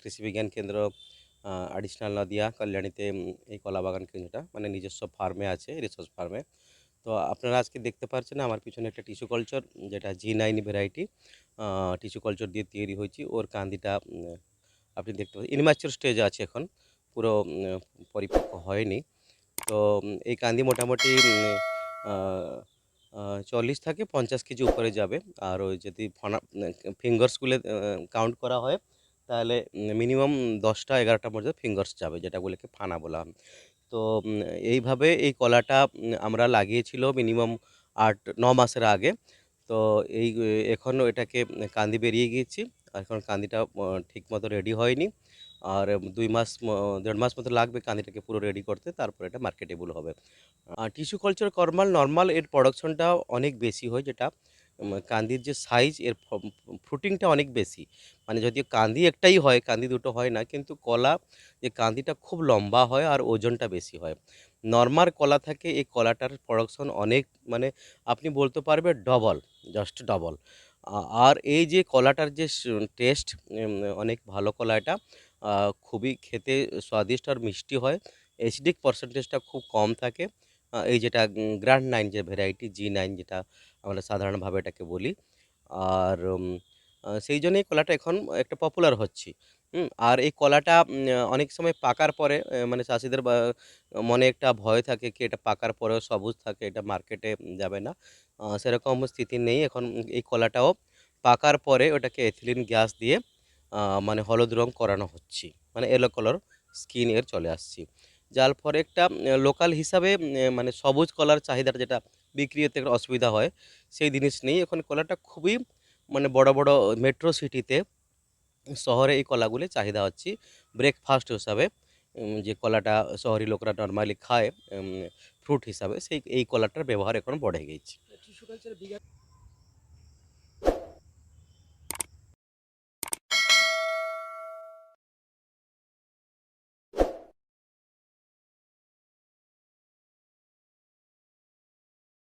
কৃষি বিজ্ঞান কেন্দ্র আডিশনাল নদিয়া, কল্যাণীতে এই কলা বাগান কেন্দ্রটা মানে নিজস্ব ফার্মে আছে, রিসোর্স ফার্মে। তো আপনারা আজকে দেখতে পাচ্ছেন আমার পিছনে একটা টিস্যু কালচার, যেটা G nine variety tissue culture দিয়ে তৈরি হয়েছে। ওর কান্দিটা আপনি দেখতে পাচ্ছেন ইনম্যাচুর স্টেজে আছে এখন, পুরো পরিপক্ক হয়নি। তো এই কান্দি মোটামুটি চল্লিশ থেকে পঞ্চাশ কেজি উপরে যাবে। আর ওই যদি ফিঙ্গার্সগুলো কাউন্ট করা হয় তাহলে মিনিমাম দশটা এগারোটা পর্যন্ত ফিঙ্গার্স যাবে, যেটা বলেকে ফানা বলা তো এইভাবে এই কলাটা আমরা লাগিয়েছিল মিনিমাম আট, ন মাসের আগে। তো এই, এখন এটাকে কান্দি বেরিয়ে গিয়েছি। এখন কান্দিটা ঠিক মতো রেডি হয়নি। আর দুই মাস দেড় মাস মতো লাগবে কান্দিটাকে পুরো রেডি করতে, তারপর এটা মার্কেটেবল হবে। টিস্যু কালচার কর্মাল নর্মাল এর প্রোডাকশনটা অনেক বেশি হয় যেটা। কান্দির যে সাইজ এর ফ্রুটিংটা অনেক বেশি। মানে যদিও কান্দি একটাই হয়, কান্দি দুটো হয় না, কিন্তু কলা, যে কান্দিটা খুব লম্বা হয় আর ওজনটা বেশি হয়। নর্মাল কলা থাকে, এই কলাটার প্রোডাকশন অনেক মানে আপনি বলতে পারবে ডবল জাস্ট ডবল আর এই যে কলাটার যে টেস্ট অনেক ভালো কলা এটা খুবই খেতে স্বাদিষ্ট আর মিষ্টি হয়। অ্যাসিডিক পার্সেন্টেজটা খুব কম থাকে। এই যেটা গ্র্যান্ড নাইন যে ভ্যারাইটি জি নাইন যেটা আমরা সাধারণভাবে এটাকে বলি। আর সেই জন্যই কলাটা এখন একটা পপুলার হচ্ছে। আর এই কলাটা অনেক সময় পাকার পরে মানে চাষিদের মনে একটা ভয় থাকে কি এটা পাকার পরেও সবুজ থাকে, এটা মার্কেটে যাবে না। সেরকম স্থিতি নেই। এখন এই কলাটাও পাকার পরে ওটাকে এথিলিন গ্যাস দিয়ে মানে হলুদ রং করানো হচ্ছে। মানে এলো কালার স্কিন এর চলে আসছে। যার ফলে একটা লোকাল হিসাবে মানে সবুজ কলার চাহিদাটা যেটা বিক্রি হতে একটা অসুবিধা হয়, সেই জিনিস নেই এখন কলাটা খুবই মানে বড় বড় মেট্রো সিটিতে শহরে এই কলাগুলি চাহিদা হচ্ছে ব্রেকফাস্ট হিসাবে যে কলাটা শহরি লোকরা নর্মালি খায় ফ্রুট হিসাবে, সেই, এই কলাটার ব্যবহার এখন বড়ে গেছে।